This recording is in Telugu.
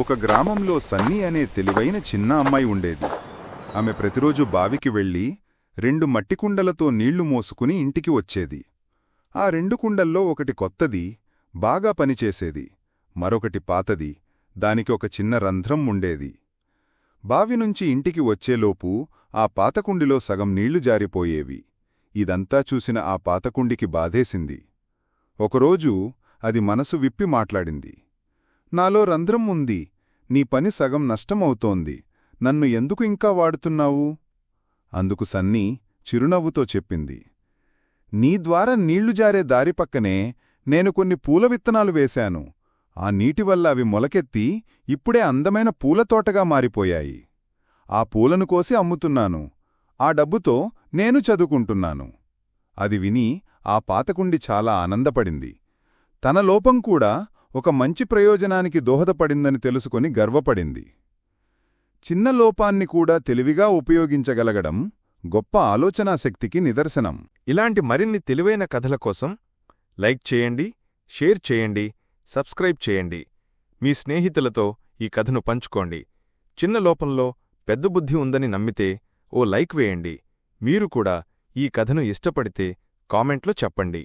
ఒక గ్రామంలో సన్నీ అనే తెలివైన చిన్న అమ్మాయి ఉండేది. ఆమె ప్రతిరోజు బావికి వెళ్ళి రెండు మట్టి కుండలతో నీళ్ళు మోసుకుని ఇంటికి వచ్చేది. ఆ రెండు కుండల్లో ఒకటి కొత్తది బాగా పనిచేసేది. మరొకటి పాతది దానికి ఒక చిన్న రంధ్రం ఉండేది. బావి నుంచి ఇంటికి వచ్చేలోపు ఆ పాతకుండిలో సగం నీళ్ళు జారిపోయేవి. ఇదంతా చూసిన ఆ పాతకుండికి బాధేసింది. ఒకరోజు అది మనసు విప్పి మాట్లాడింది. నాలో రంధ్రం ఉంది. నీ పని సగం నష్టమవుతోంది. నన్ను ఎందుకు ఇంకా వాడుతున్నావు? అందుకు సన్నీ చిరునవ్వుతో చెప్పింది. నీ ద్వారా నీళ్ళు జారే దారి పక్కనే నేను కొన్ని పూల విత్తనాలు వేశాను. ఆ నీటి వల్ల అవి మొలకెత్తి ఇప్పుడే అందమైన పూలతోటగా మారిపోయాయి. ఆ పూలను కోసి అమ్ముతున్నాను. ఆ డబ్బుతో నేను చదువుకుంటున్నాను. అది విని ఆ పాతకుండి చాలా ఆనందపడింది. తన లోపం కూడా ఒక మంచి ప్రయోజనానికి దోహదపడిందని తెలుసుకొని గర్వపడింది. చిన్న లోపాన్ని కూడా తెలివిగా ఉపయోగించగలగడం గొప్ప ఆలోచనాశక్తికి నిదర్శనం. ఇలాంటి మరిన్ని తెలివైన కథల కోసం లైక్ చేయండి షేర్ చేయండి సబ్స్క్రైబ్ చేయండి. మీ స్నేహితులతో ఈ కథను పంచుకోండి. చిన్న లోపంలో పెద్ద బుద్ధి ఉందని నమ్మితే ఓ లైక్ వేయండి. మీరు కూడా ఈ కథను ఇష్టపడితే కామెంట్లో చెప్పండి.